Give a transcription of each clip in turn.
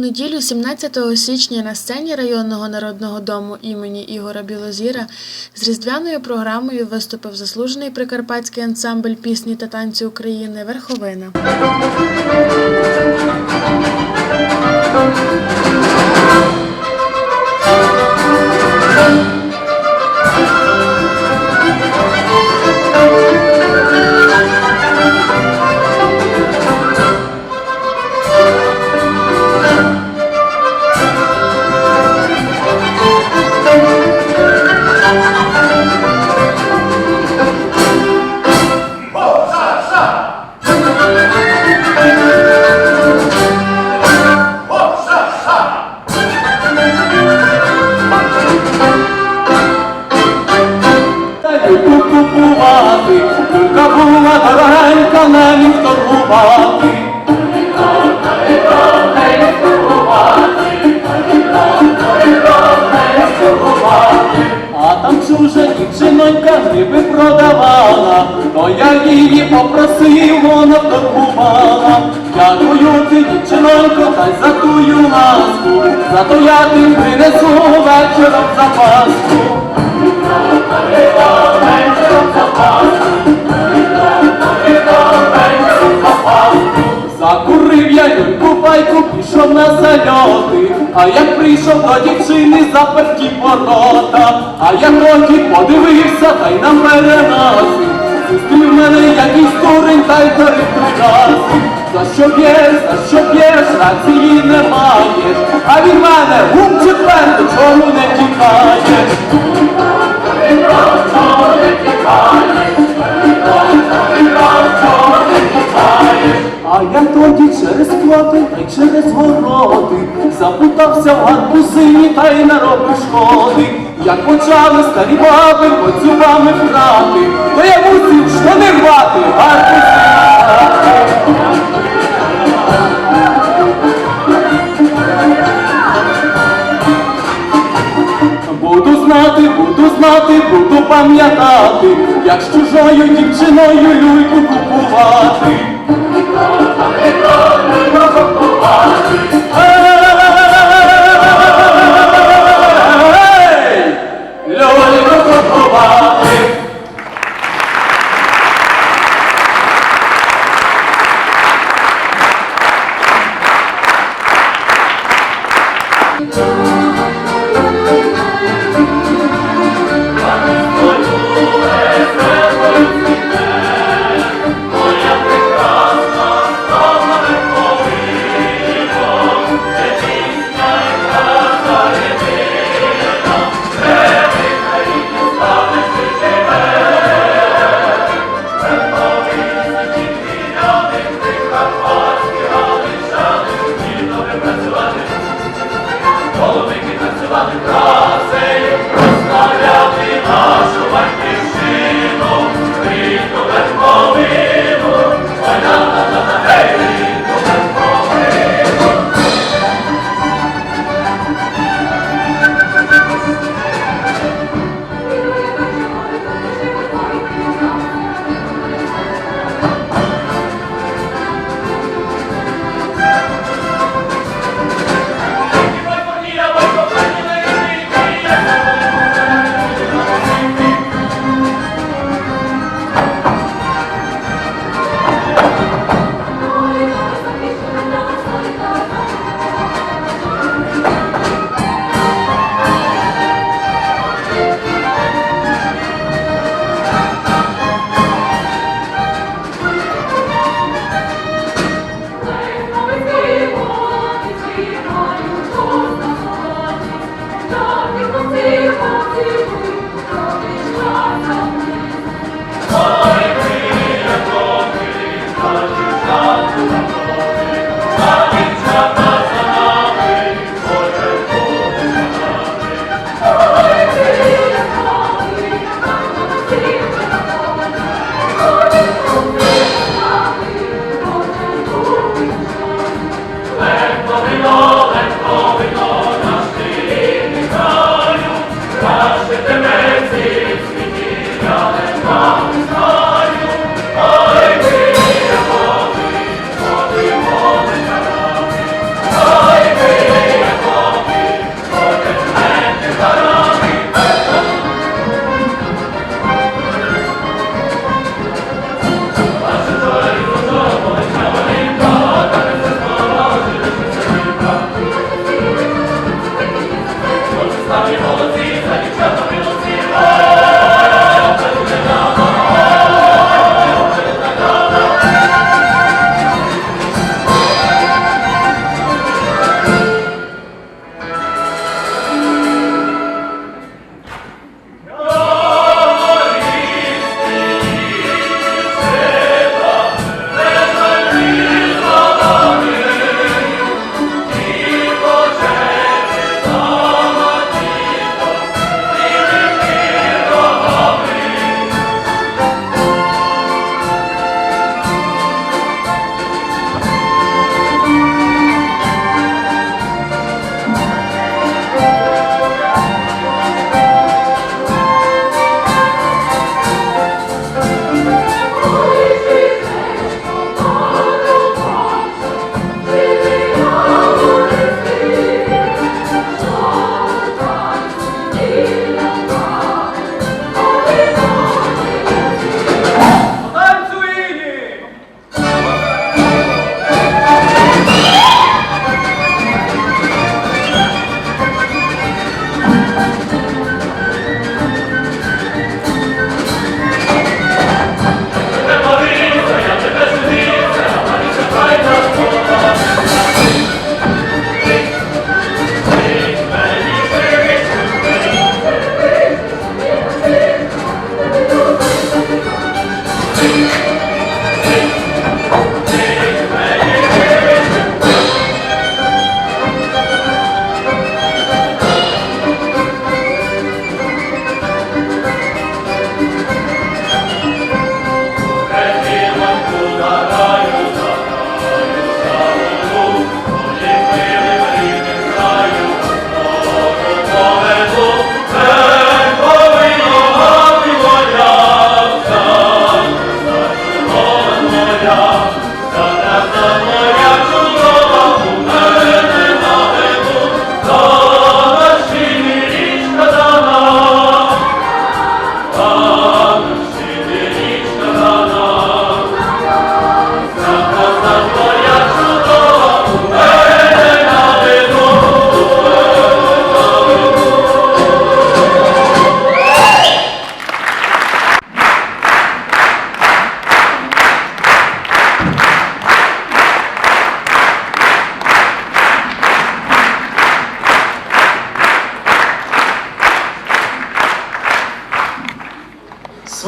неділю, 17 січня, на сцені районного народного дому імені Ігора Білозіра з різдвяною програмою виступив заслужений прикарпатський ансамбль пісні та танці України Верховина. купувати, я її попросив, вона торгувала. Дякую ти, дівчинонько, та й за тую ласку, зато я ти принесу вечором запаску. Закурив я люльку пайку, пішов на зальоти, а як прийшов до дівчини заперті ворота, а я тоді подивився та й на переносі. в мене якийсь дурень та й дарив прикази. За що б'єш, за що б'єш, рації не маєш, а від мене гум четверту, чому не тікаєш? А Запутався в гарбузині та й наробив шкоди. Як почали старі баби поцюбами брати, то я мусив штани рвати, гарбузи. Буду знати, буду знати, буду пам'ятати, як з чужою дівчиною люльку купувати. Oh.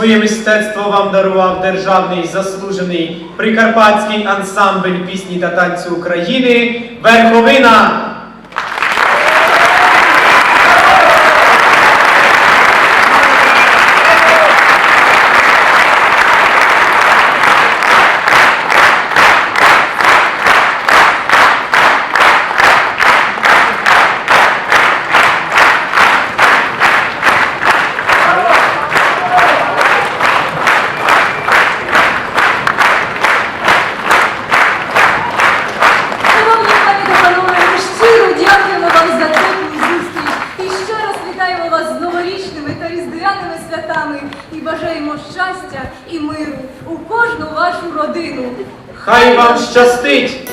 Своє мистецтво вам дарував державний заслужений прикарпатський ансамбль пісні та танцю України Верховина. Різдвяними святами і бажаємо щастя і миру у кожну вашу родину. Хай вам щастить!